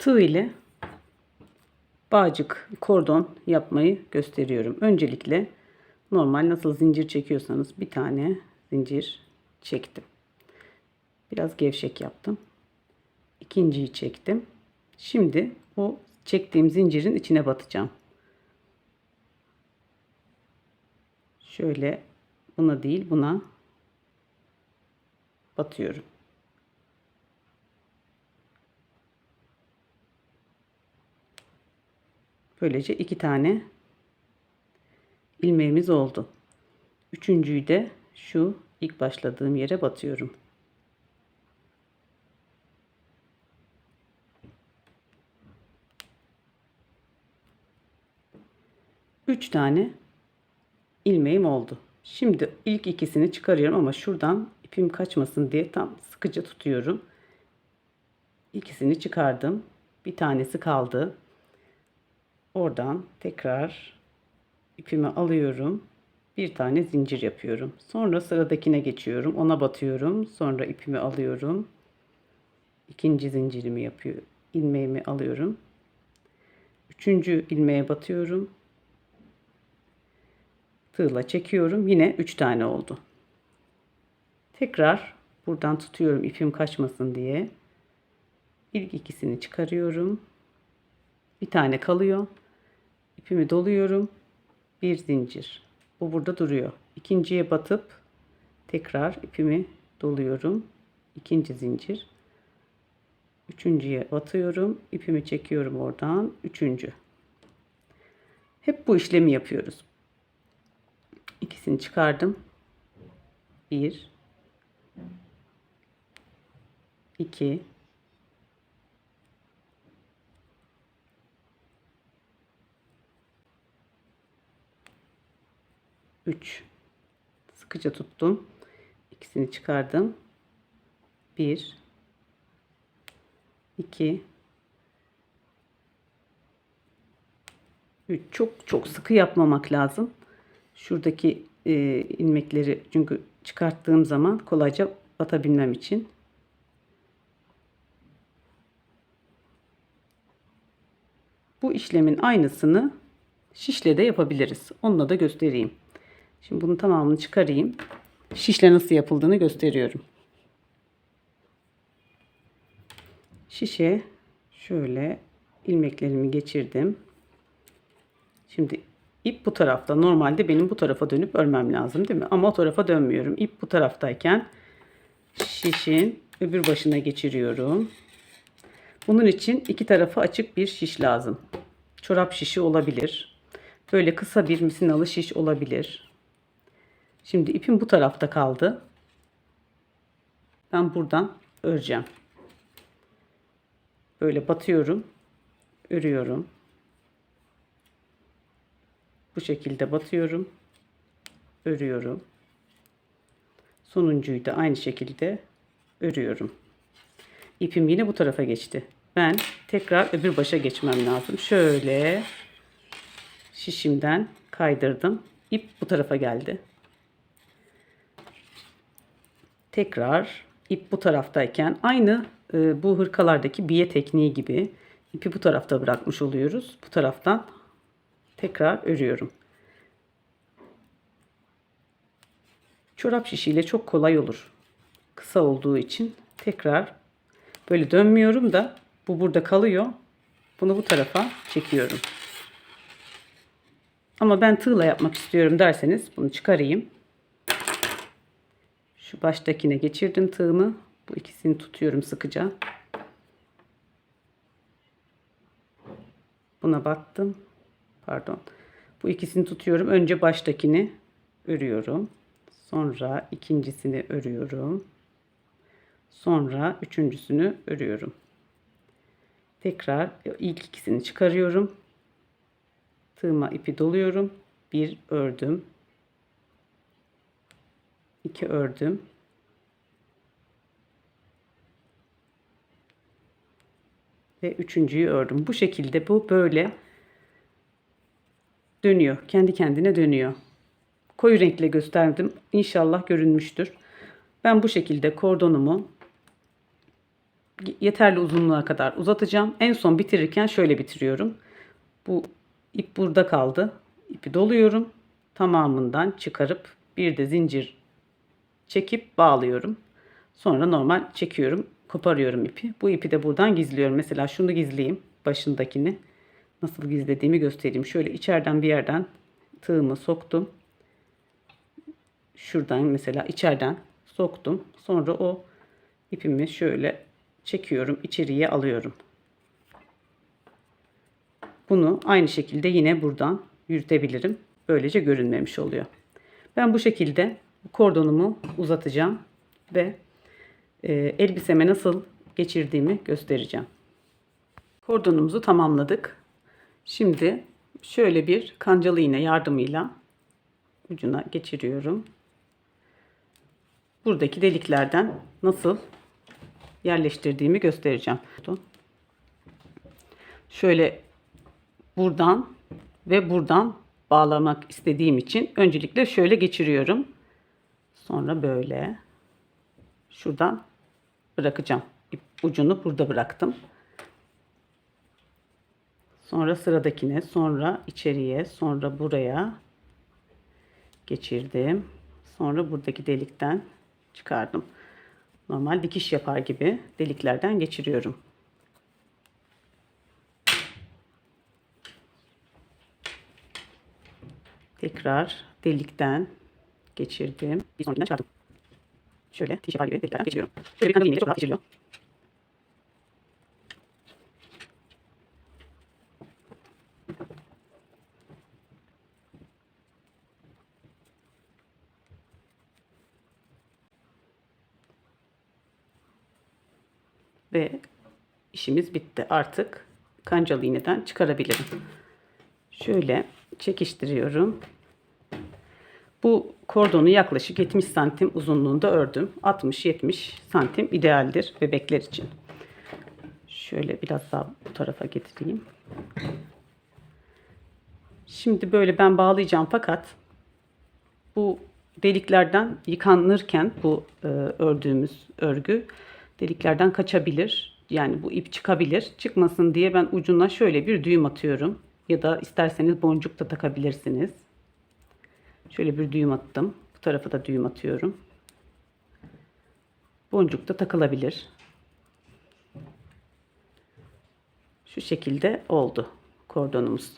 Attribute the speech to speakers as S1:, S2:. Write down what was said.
S1: tığ ile bağcık, kordon yapmayı gösteriyorum. Öncelikle normal nasıl zincir çekiyorsanız bir tane zincir çektim. Biraz gevşek yaptım. İkinciyi çektim. Şimdi o çektiğim zincirin içine batacağım. Şöyle buna değil buna batıyorum. Böylece iki tane ilmeğimiz oldu. Üçüncüyü de şu ilk başladığım yere batıyorum. Üç tane ilmeğim oldu. Şimdi ilk ikisini çıkarıyorum ama şuradan ipim kaçmasın diye tam sıkıca tutuyorum. İkisini çıkardım. Bir tanesi kaldı. Oradan tekrar ipimi alıyorum. Bir tane zincir yapıyorum. Sonra sıradakine geçiyorum. Ona batıyorum. Sonra ipimi alıyorum. İkinci zincirimi yapıyor. ilmeğimi alıyorum. Üçüncü ilmeğe batıyorum. Tığla çekiyorum. Yine üç tane oldu. Tekrar buradan tutuyorum ipim kaçmasın diye. İlk ikisini çıkarıyorum. Bir tane kalıyor. İpimi doluyorum. Bir zincir. Bu burada duruyor. İkinciye batıp tekrar ipimi doluyorum. İkinci zincir. Üçüncüye batıyorum. ipimi çekiyorum oradan. Üçüncü. Hep bu işlemi yapıyoruz. İkisini çıkardım. Bir. iki, 3 sıkıca tuttum. İkisini çıkardım. 1 2 3 çok çok sıkı yapmamak lazım. Şuradaki e, ilmekleri çünkü çıkarttığım zaman kolayca batabilmem için. Bu işlemin aynısını şişle de yapabiliriz. Onunla da göstereyim. Şimdi bunun tamamını çıkarayım. Şişle nasıl yapıldığını gösteriyorum. Şişe şöyle ilmeklerimi geçirdim. Şimdi ip bu tarafta. Normalde benim bu tarafa dönüp örmem lazım değil mi? Ama o tarafa dönmüyorum. İp bu taraftayken şişin öbür başına geçiriyorum. Bunun için iki tarafı açık bir şiş lazım. Çorap şişi olabilir. Böyle kısa bir misinalı şiş olabilir. Şimdi ipim bu tarafta kaldı. Ben buradan öreceğim. Böyle batıyorum. Örüyorum. Bu şekilde batıyorum. Örüyorum. Sonuncuyu da aynı şekilde örüyorum. İpim yine bu tarafa geçti. Ben tekrar öbür başa geçmem lazım. Şöyle şişimden kaydırdım. İp bu tarafa geldi. Tekrar ip bu taraftayken aynı e, bu hırkalardaki biye tekniği gibi ipi bu tarafta bırakmış oluyoruz. Bu taraftan tekrar örüyorum. Çorap şişiyle çok kolay olur. Kısa olduğu için tekrar böyle dönmüyorum da bu burada kalıyor. Bunu bu tarafa çekiyorum. Ama ben tığla yapmak istiyorum derseniz bunu çıkarayım. Şu baştakine geçirdim tığımı. Bu ikisini tutuyorum sıkıca. Buna battım. Pardon. Bu ikisini tutuyorum. Önce baştakini örüyorum. Sonra ikincisini örüyorum. Sonra üçüncüsünü örüyorum. Tekrar ilk ikisini çıkarıyorum. Tığıma ipi doluyorum. Bir ördüm. 2 ördüm. Ve üçüncüyü ördüm. Bu şekilde bu böyle dönüyor. Kendi kendine dönüyor. Koyu renkle gösterdim. İnşallah görünmüştür. Ben bu şekilde kordonumu yeterli uzunluğa kadar uzatacağım. En son bitirirken şöyle bitiriyorum. Bu ip burada kaldı. İpi doluyorum. Tamamından çıkarıp bir de zincir çekip bağlıyorum. Sonra normal çekiyorum. Koparıyorum ipi. Bu ipi de buradan gizliyorum. Mesela şunu gizleyeyim. Başındakini. Nasıl gizlediğimi göstereyim. Şöyle içeriden bir yerden tığımı soktum. Şuradan mesela içeriden soktum. Sonra o ipimi şöyle çekiyorum. içeriye alıyorum. Bunu aynı şekilde yine buradan yürütebilirim. Böylece görünmemiş oluyor. Ben bu şekilde kordonumu uzatacağım ve e, elbiseme nasıl geçirdiğimi göstereceğim. Kordonumuzu tamamladık. Şimdi şöyle bir kancalı iğne yardımıyla ucuna geçiriyorum. Buradaki deliklerden nasıl yerleştirdiğimi göstereceğim. Şöyle buradan ve buradan bağlamak istediğim için öncelikle şöyle geçiriyorum. Sonra böyle şuradan bırakacağım. İp ucunu burada bıraktım. Sonra sıradakine, sonra içeriye, sonra buraya geçirdim. Sonra buradaki delikten çıkardım. Normal dikiş yapar gibi deliklerden geçiriyorum. Tekrar delikten geçirdim. Bir sonrakinden çıkardım. Şöyle yapar gibi deliklerden geçiriyorum. Şöyle bir kanal iğneyle çok rahat geçiriliyor. Ve işimiz bitti. Artık kancalı iğneden çıkarabilirim. Şöyle çekiştiriyorum. Bu kordonu yaklaşık 70 santim uzunluğunda ördüm. 60-70 santim idealdir bebekler için. Şöyle biraz daha bu tarafa getireyim. Şimdi böyle ben bağlayacağım fakat bu deliklerden yıkanırken bu e, ördüğümüz örgü deliklerden kaçabilir. Yani bu ip çıkabilir. Çıkmasın diye ben ucuna şöyle bir düğüm atıyorum. Ya da isterseniz boncuk da takabilirsiniz. Şöyle bir düğüm attım. Bu tarafa da düğüm atıyorum. Boncuk da takılabilir. Şu şekilde oldu kordonumuz.